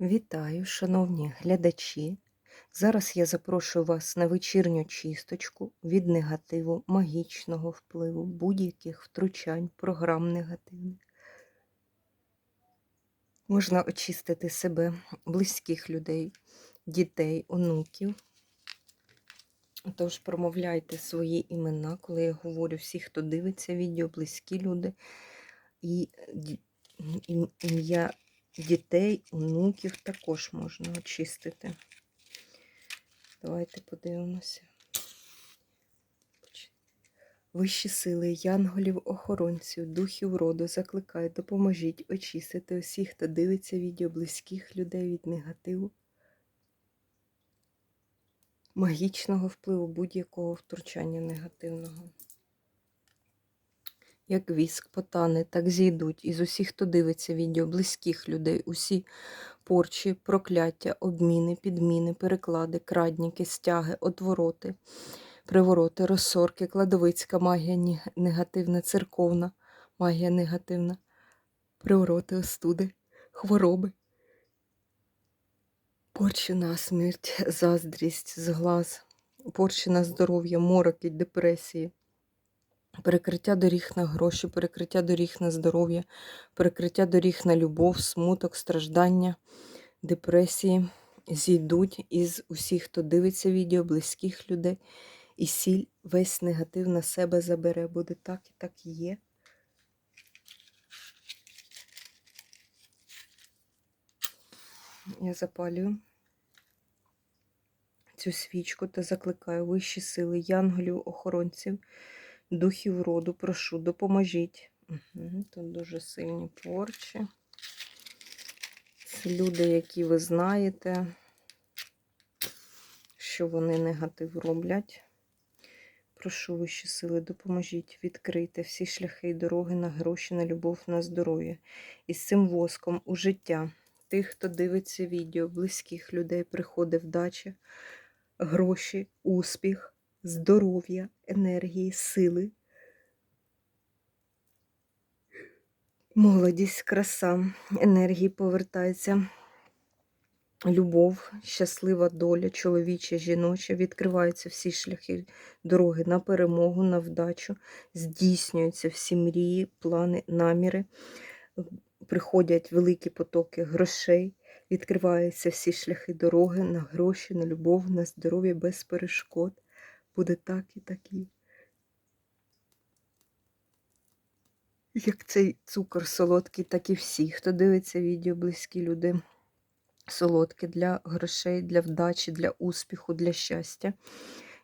Вітаю, шановні глядачі. Зараз я запрошую вас на вечірню чисточку від негативу, магічного впливу, будь-яких втручань, програм негативних. Можна очистити себе, близьких людей, дітей, онуків. Тож промовляйте свої імена, коли я говорю всі, хто дивиться відео, близькі люди і ім'я дітей, онуків також можна очистити. Давайте подивимося. Вищі сили, янголів, охоронців, духів роду закликають, допоможіть очистити усіх, хто дивиться відео близьких людей від негативу, магічного впливу будь-якого втручання негативного. Як віск, потане, так зійдуть із усіх, хто дивиться відео, близьких людей, усі порчі, прокляття, обміни, підміни, переклади, крадніки, стяги, отвороти, привороти, розсорки, кладовицька магія негативна, церковна магія негативна, привороти, остуди, хвороби, порчі на смерть, заздрість, зглаз, порчі на здоров'я, мороки, депресії. Перекриття доріг на гроші, перекриття доріг на здоров'я, перекриття доріг на любов, смуток, страждання, депресії зійдуть із усіх, хто дивиться відео, близьких людей, і сіль весь негатив на себе забере. Буде так і так і є. Я запалюю цю свічку та закликаю вищі сили, янголів, охоронців, духів роду, прошу, допоможіть. Угу, тут дуже сильні порчі. Це люди, які ви знаєте, що вони негатив роблять. Прошу вищі сили, допоможіть відкрити всі шляхи і дороги на гроші, на любов, на здоров'я. І з цим воском у життя тих, хто дивиться відео, близьких людей, приходить вдача, гроші, успіх, здоров'я, енергії, сили. Молодість, краса, енергії повертається. Любов, щаслива доля, чоловіча, жіноча, відкриваються всі шляхи дороги на перемогу, на вдачу, здійснюються всі мрії, плани, наміри, приходять великі потоки грошей, відкриваються всі шляхи дороги на гроші, на любов, на здоров'я без перешкод. Буде так і так і. Як цей цукор солодкий, так і всі, хто дивиться відео, близькі люди солодке для грошей, для вдачі, для успіху, для щастя.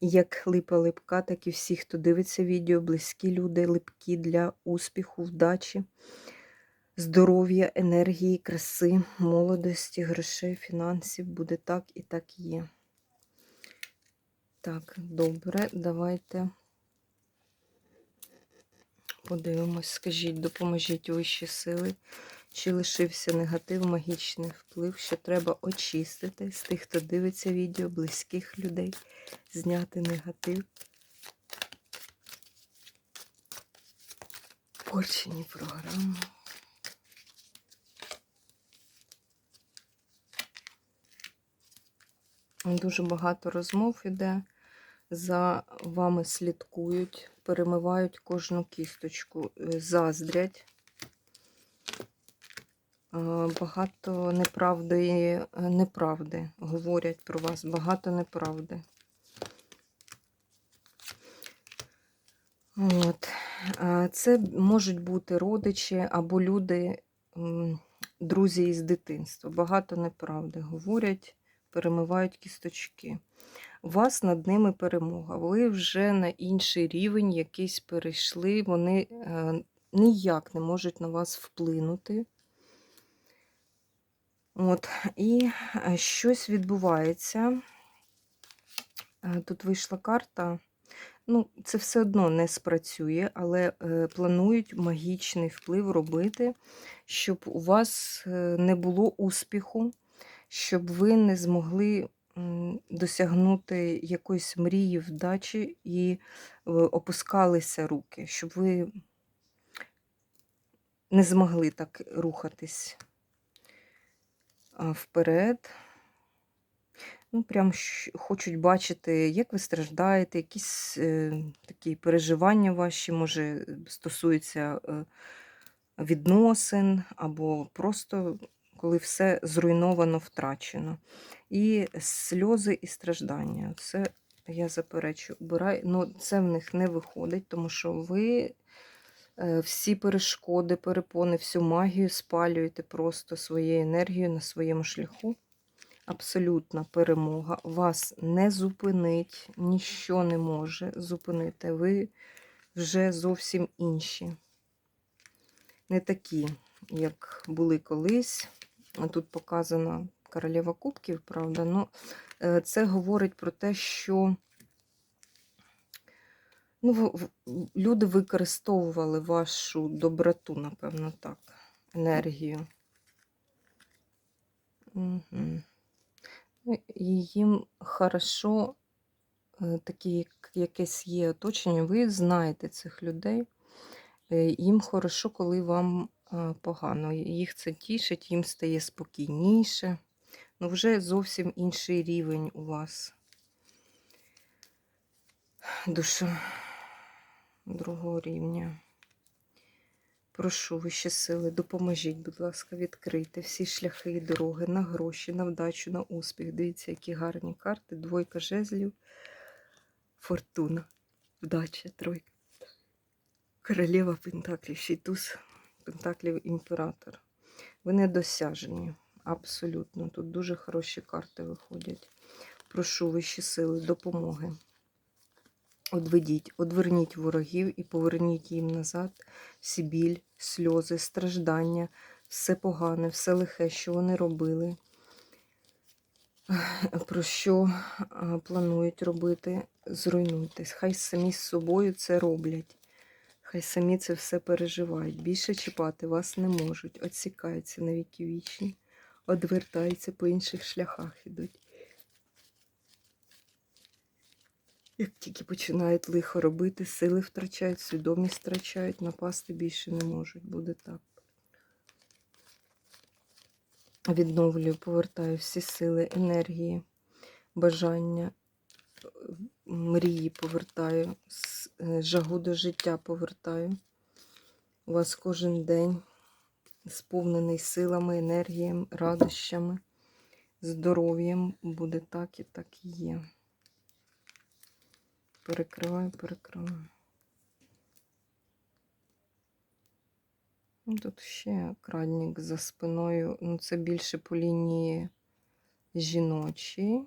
Як липа липка, так і всі, хто дивиться відео, близькі люди, липкі для успіху, вдачі, здоров'я, енергії, краси, молодості, грошей, фінансів. Буде так і так є. Так, добре, давайте подивимось, скажіть, допоможіть вищі сили. Чи лишився негатив, магічний вплив, що треба очистити з тих, хто дивиться відео, близьких людей, зняти негатив. Порчені програми. Дуже багато розмов іде. За вами слідкують, перемивають кожну кісточку, е, заздрять. Е, Багато неправди, е, неправди говорять про вас, багато неправди. От. Це можуть бути родичі або люди, друзі із дитинства. Багато неправди говорять, перемивають кісточки. Вас над ними перемога. Ви вже на інший рівень якийсь перейшли, вони е, ніяк не можуть на вас вплинути. От, і е, щось відбувається. Е, Тут вийшла карта. Ну, це все одно не спрацює, але планують магічний вплив робити, щоб у вас не було успіху, щоб ви не змогли досягнути якоїсь мрії, вдачі і е, опускалися руки, щоб ви не змогли так рухатись. вперед. Ну, прям хочуть бачити, як ви страждаєте, якісь е, такі переживання ваші, може, стосуються е, відносин, або просто коли все зруйновано, втрачено. І сльози і страждання. Це я заперечу. Убирай. Ну, це в них не виходить, тому що ви е, всі перешкоди, перепони, всю магію спалюєте просто своєю енергією на своєму шляху. Абсолютна перемога. Вас не зупинить, ніщо не може зупинити. Ви вже зовсім інші. Не такі, як були колись. Тут показана королева кубків, правда. Ну, е, це говорить про те, що ну, люди використовували вашу доброту, напевно, так, енергію. Угу. І їм хорошо, е, такі, якесь є оточення, ви знаєте цих людей. Е, Їм хорошо, коли вам погано. Їх це тішить, їм стає спокійніше. Ну, вже зовсім інший рівень у вас. Душа другого рівня. Прошу вищі сили, допоможіть, будь ласка, відкрити всі шляхи і дороги на гроші, на вдачу, на успіх. Дивіться, які гарні карти. Двойка жезлів, фортуна, вдача, тройка. Королева Пентаклів, туз Пентаклів імператор. Ви недосяжені, абсолютно. Тут дуже хороші карти виходять. Прошу вищі сили, допомоги. Одведіть, одверніть ворогів і поверніть їм назад всі біль, сльози, страждання, все погане, все лихе, що вони робили, про що планують робити, зруйнуйтесь. Хай самі з собою це роблять. Хай самі це все переживають. Більше чіпати вас не можуть, отсікаються на віки вічні, одвертаються по інших шляхах ідуть. Як тільки починають лихо робити, сили втрачають, свідомість втрачають, напасти більше не можуть. Буде так. Відновлюю, повертаю всі сили, енергії, бажання, мрії повертаю, е, жагу до життя повертаю. У вас кожен день сповнений силами, енергіями, радощами, здоров'ям. Буде так і так і є. Перекриваю, перекриваю. Ну, Тут ще крадник за спиною. Ну, це більше по лінії жіночій,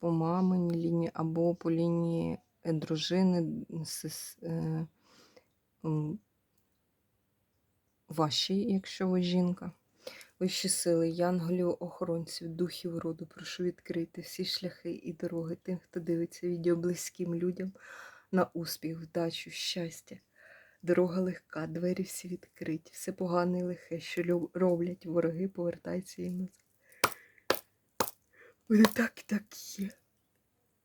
по маминій лінії, або по лінії е, дружини е, вашій, якщо ви жінка. Вищі сили, янголів, охоронців, духів роду, прошу відкрити всі шляхи і дороги тим, хто дивиться відео близьким людям на успіх, вдачу, щастя. Дорога легка, двері всі відкриті, все погане і лихе, що роблять вороги, повертаються їм назад. Буде так і так є.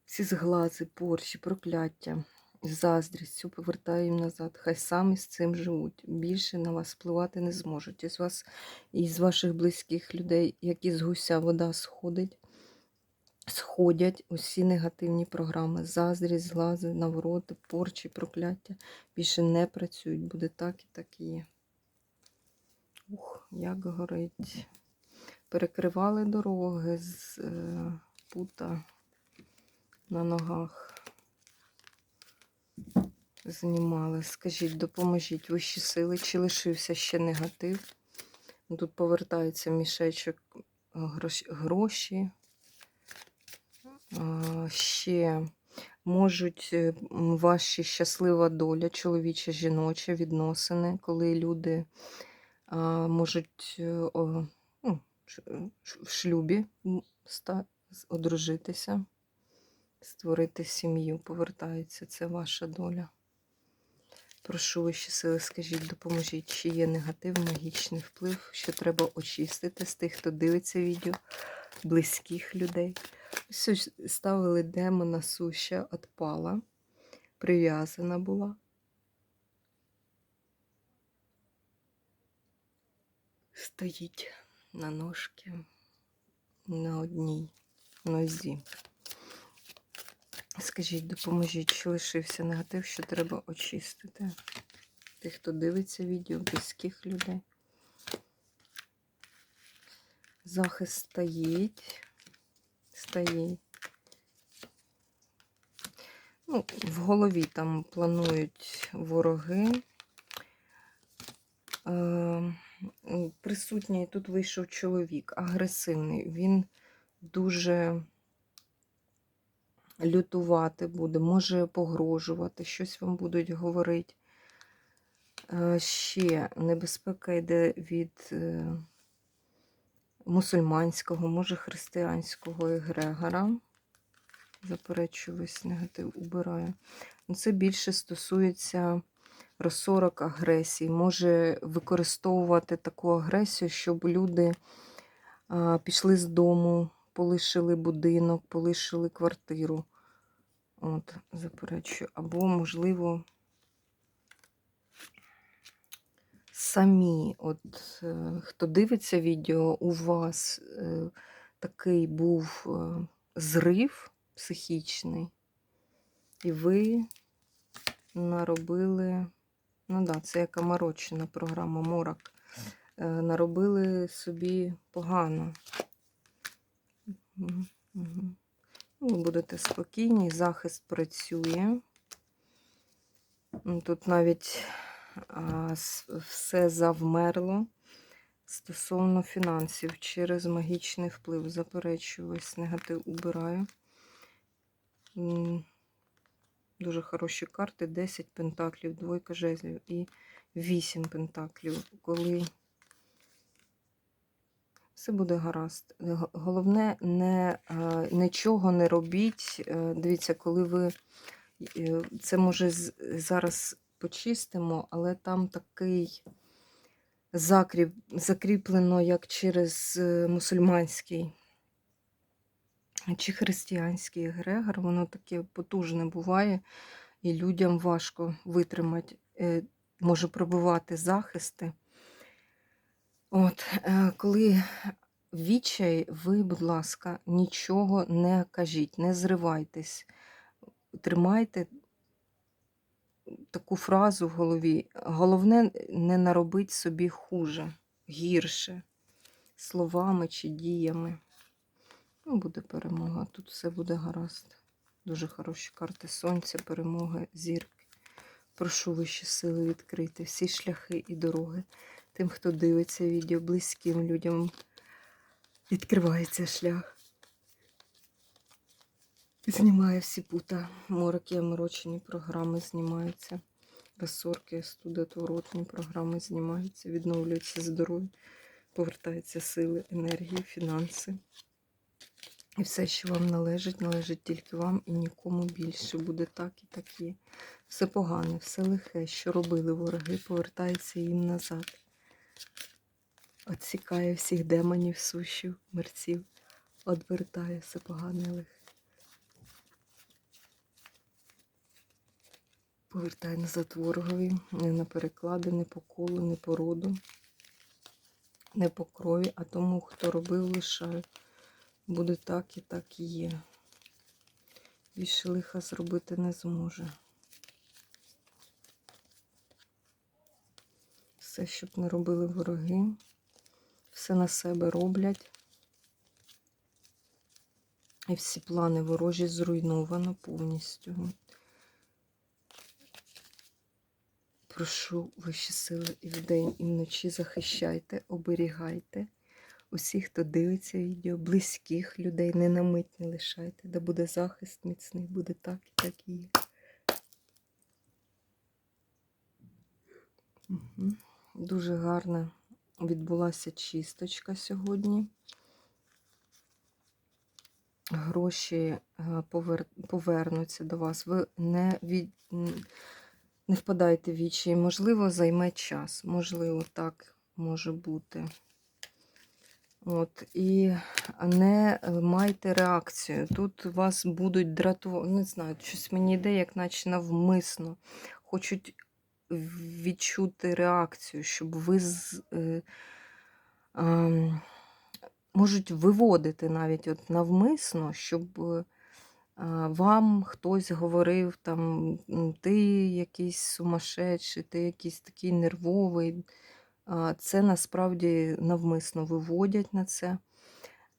Всі зглази, порчі, прокляття, заздрість, все повертаю їм назад. Хай самі з цим живуть. Більше на вас впливати не зможуть. Із вас, із ваших близьких людей, як із гуся вода сходить, сходять усі негативні програми. Заздрість, зглази, навороти, порчі, прокляття. Більше не працюють. Буде так і так і є. Ух, як горить. Перекривали дороги з е, пута на ногах. Знімали. Скажіть, допоможіть вищі сили, чи лишився ще негатив? Тут повертається мішечок гроші. Ще можуть е, ваші щаслива доля, чоловіча, жіноча, відносини, коли люди можуть е, ну, е, в шлюбі одружитися, створити сім'ю, повертається. Це ваша доля. Прошу вищі сили, скажіть, допоможіть, чи є негатив, магічний вплив, що треба очистити з тих, хто дивиться відео, близьких людей. Ось ставили демона суща, отпала, прив'язана була. стоїть на ножки на одній нозі. Скажіть, допоможіть, чи лишився негатив, що треба очистити. Тих, хто дивиться відео, близьких людей. Захист стоїть. Стоїть. Ну, в голові там планують вороги. Е, присутній тут вийшов чоловік, агресивний. Він дуже лютувати буде, може погрожувати, щось вам будуть говорити. Е, Ще небезпека йде від е, мусульманського, може християнського егрегора. Заперечую весь негатив, убираю. Ну, Це більше стосується розсорок агресії. Може використовувати таку агресію, щоб люди пішли з дому, полишили будинок, полишили квартиру. От, заперечую. Або, можливо, самі, от е, хто дивиться відео, у вас е, такий був е, зрив психічний, і ви наробили, ну да, це як оморочена програма Морок. Е, Наробили собі погано. Ну, Ви будете спокійні, захист працює. Тут навіть все завмерло стосовно фінансів через магічний вплив. Заперечую весь негатив убираю. Дуже хороші карти. 10 пентаклів, двойка жезлів і 8 пентаклів. Коли все буде гаразд. Головне, не, е, нічого не робіть. Е, Дивіться, коли ви е, це може зараз почистимо, але там такий закріп, закріплено як через мусульманський чи християнський егрегор, воно таке потужне буває, і людям важко витримати, може пробивати захисти. От, е, коли відчай, ви, будь ласка, нічого не кажіть, не зривайтесь. Тримайте таку фразу в голові. Головне не наробити собі хуже, гірше, словами чи діями. Ну, буде перемога. Тут все буде гаразд. Дуже хороші карти сонця, перемоги, зірки. Прошу вищі сили відкрити всі шляхи і дороги. Тим, хто дивиться відео, близьким людям відкривається шлях. Знімає всі пута. Мороки, оморочені програми знімаються. Розсорки, студотворотні програми знімаються, відновлюється здоров'я, повертаються сили, енергії, фінанси. І все, що вам належить, належить тільки вам і нікому більше. Буде так і так є. Все погане, все лихе, що робили вороги, повертається їм назад. Отсікає всіх демонів, сущів, мерців, одвертає все погане лихе. Повертає назад ворогові, не на переклади, не по колу, не по роду, не по крові, а тому, хто робив, лишає. Буде так і так і є. Більше лиха зробити не зможе. Все, щоб не робили вороги, все на себе роблять. І всі плани ворожі зруйновано повністю. Прошу вищі сили і вдень, і вночі захищайте, оберігайте усіх, хто дивиться відео, близьких людей, не на мить не лишайте, де буде захист міцний, буде так і так і є. Угу. Дуже гарна відбулася чисточка сьогодні. Гроші е, повер... повернуться до вас. Ви не від... не впадайте в вічі. Можливо, займе час. Можливо, так може бути. От, і не е, майте реакцію. Тут вас будуть дратувати, не знаю, щось мені йде, як наче навмисно. Хочуть відчути реакцію, щоб ви з- е, ем, можуть виводити навіть от навмисно, щоб е, вам хтось говорив, там, ти якийсь сумасшедший, ти якийсь такий нервовий. Це насправді навмисно виводять на це,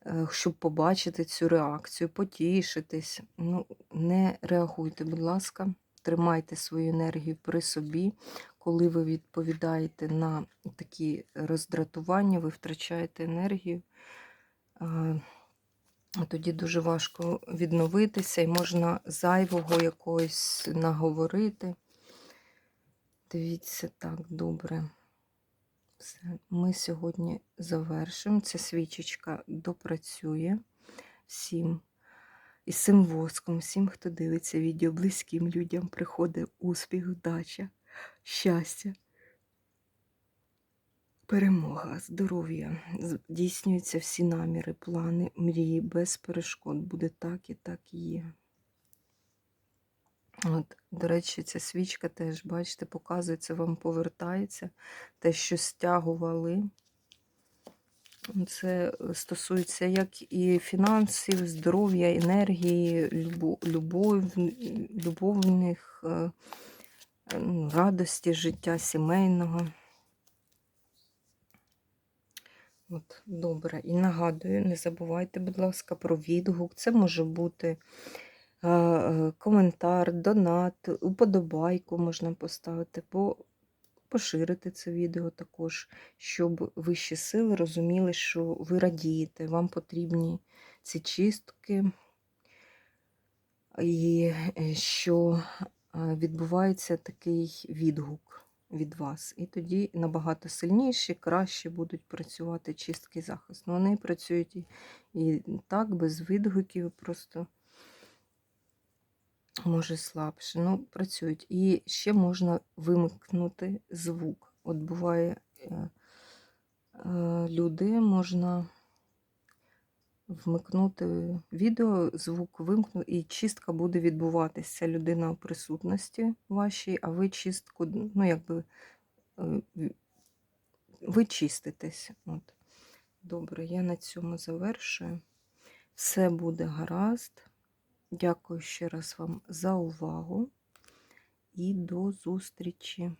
е, щоб побачити цю реакцію, потішитись. Ну, не реагуйте, будь ласка, тримайте свою енергію при собі. Коли ви відповідаєте на такі роздратування, ви втрачаєте енергію. Тоді дуже важко відновитися і можна зайвого якогось наговорити. Дивіться, так, добре. Все, ми сьогодні завершимо. Ця свічечка допрацює всім. І цим воском, всім, хто дивиться відео, близьким людям приходить успіх, вдача, щастя, перемога, здоров'я. Здійснюються всі наміри, плани, мрії, без перешкод. Буде так і так і є. От, до речі, ця свічка теж, бачите, показується, вам повертається те, що стягували. Це стосується як і фінансів, здоров'я, енергії, любов, любов, любовних е, радості життя сімейного. От, добре. І нагадую, не забувайте, будь ласка, про відгук. Це може бути е, е, коментар, донат, уподобайку можна поставити, по, поширити це відео також, щоб вищі сили розуміли, що ви радієте, вам потрібні ці чистки, і е, що е, відбувається такий відгук від вас. І тоді набагато сильніші, краще будуть працювати чистки захист. Ну, Вони працюють і так, без відгуків, просто може слабше. Ну, працюють. І ще можна вимкнути звук. От буває, е, е, люди можна вмикнути відео, звук вимкнути, і чистка буде відбуватися. Людина у присутності вашій, а ви чистку, ну, якби е, ви чиститесь. От. Добре, я на цьому завершую. Все буде гаразд. Дякую ще раз вам за увагу і до зустрічі.